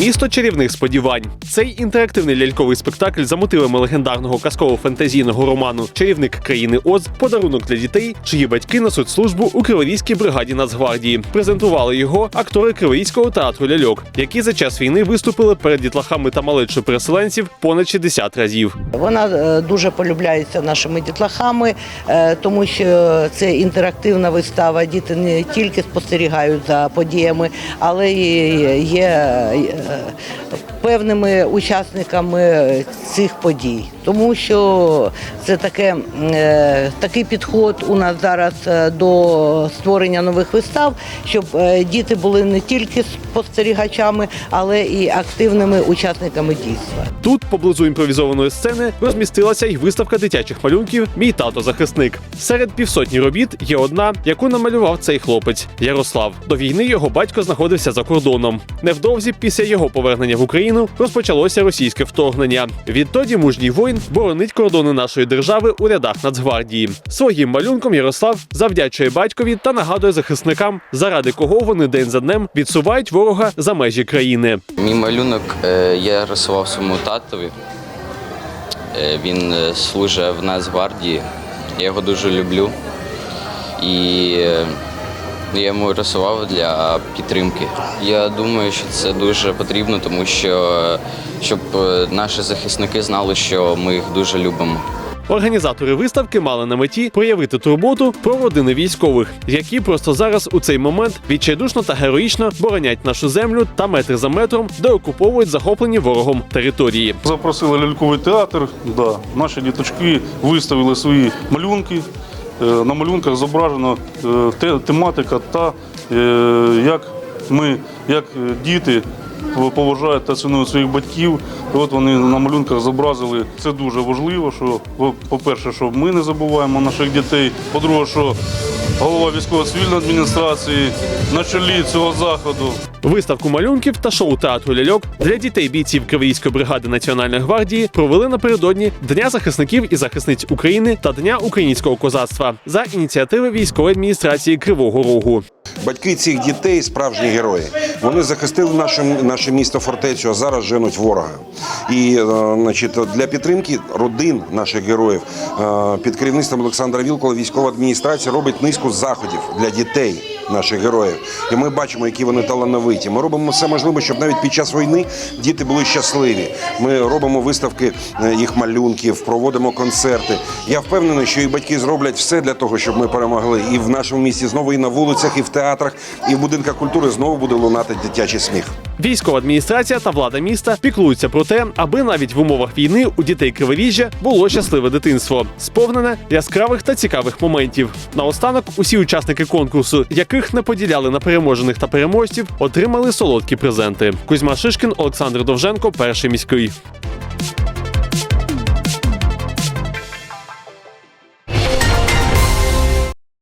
Місто чарівних сподівань. Цей інтерактивний ляльковий спектакль за мотивами легендарного казково-фантазійного роману Чарівник країни Оз подарунок для дітей, чиї батьки несуть службу у Криворізькій бригаді Нацгвардії. Презентували його актори Криворізького театру ляльок, які за час війни виступили перед дітлахами та малечою переселенців понад 60 разів. Вона е, дуже полюбляється нашими дітлахами, е, тому що це інтерактивна вистава. Діти не тільки спостерігають за подіями, але і є 呃，певними учасниками цих подій. Тому що це таке, е, такий підход у нас зараз е, до створення нових вистав, щоб е, діти були не тільки спостерігачами, але і активними учасниками дійства. Тут, поблизу імпровізованої сцени, розмістилася й виставка дитячих малюнків Мій тато захисник. Серед півсотні робіт є одна, яку намалював цей хлопець Ярослав. До війни його батько знаходився за кордоном. Невдовзі після його повернення в Україну розпочалося російське вторгнення. Відтоді мужній воїн боронить кордони нашої держави у рядах Нацгвардії. Своїм малюнком Ярослав завдячує батькові та нагадує захисникам, заради кого вони день за днем відсувають ворога за межі країни. Мій малюнок е, я рисував своєму татові. Е, Він е, служить в Нацгвардії. Я його дуже люблю. І я йому рисував для підтримки. Я думаю, що це дуже потрібно, тому що щоб е, наші захисники знали, що ми їх дуже любимо. Організатори виставки мали на меті проявити турботу про родини військових, які просто зараз у цей момент відчайдушно та героїчно боронять нашу землю та метр за метром деокуповують захоплені ворогом території. Запросили ляльковий театр. Да. Наші діточки виставили свої малюнки. Е, На малюнках зображена е, тематика та е, як ми, як діти поважають та цінують своїх батьків. От вони на малюнках зобразили. Це дуже важливо, що по- по-перше, що ми не забуваємо наших дітей. По-друге, що голова військово-цивільної адміністрації на чолі цього заходу Виставку малюнків та шоу театру ляльок для дітей бійців Криворізької бригади Національної гвардії провели напередодні Дня захисників і захисниць України та Дня українського козацтва за ініціативи військової адміністрації Кривого Рогу. Батьки цих дітей справжні герої. Вони захистили наше, наше місто фортецю, а зараз женуть ворога. І е, значить, для підтримки родин наших героїв е, під керівництвом Олександра Вілкола військова адміністрація робить низку заходів для дітей наших героїв. І ми бачимо, які вони талановиті. Ми робимо все можливе, щоб навіть під час війни діти були щасливі. Ми робимо виставки е, їх малюнків, проводимо концерти. Я впевнений, що і батьки зроблять все для того, щоб ми перемогли. І в нашому місті знову і на вулицях, і в театрах, і в будинках культури знову буде лунати дитячий сміх. Військова адміністрація та влада міста піклуються про те, аби навіть в умовах війни у дітей Криворіжжя було щасливе дитинство, сповнене яскравих та цікавих моментів. Наостанок усі учасники конкурсу, яких не поділяли на переможених та переможців, отримали солодкі презенти. Кузьма Шишкін, Олександр Довженко, перший міський.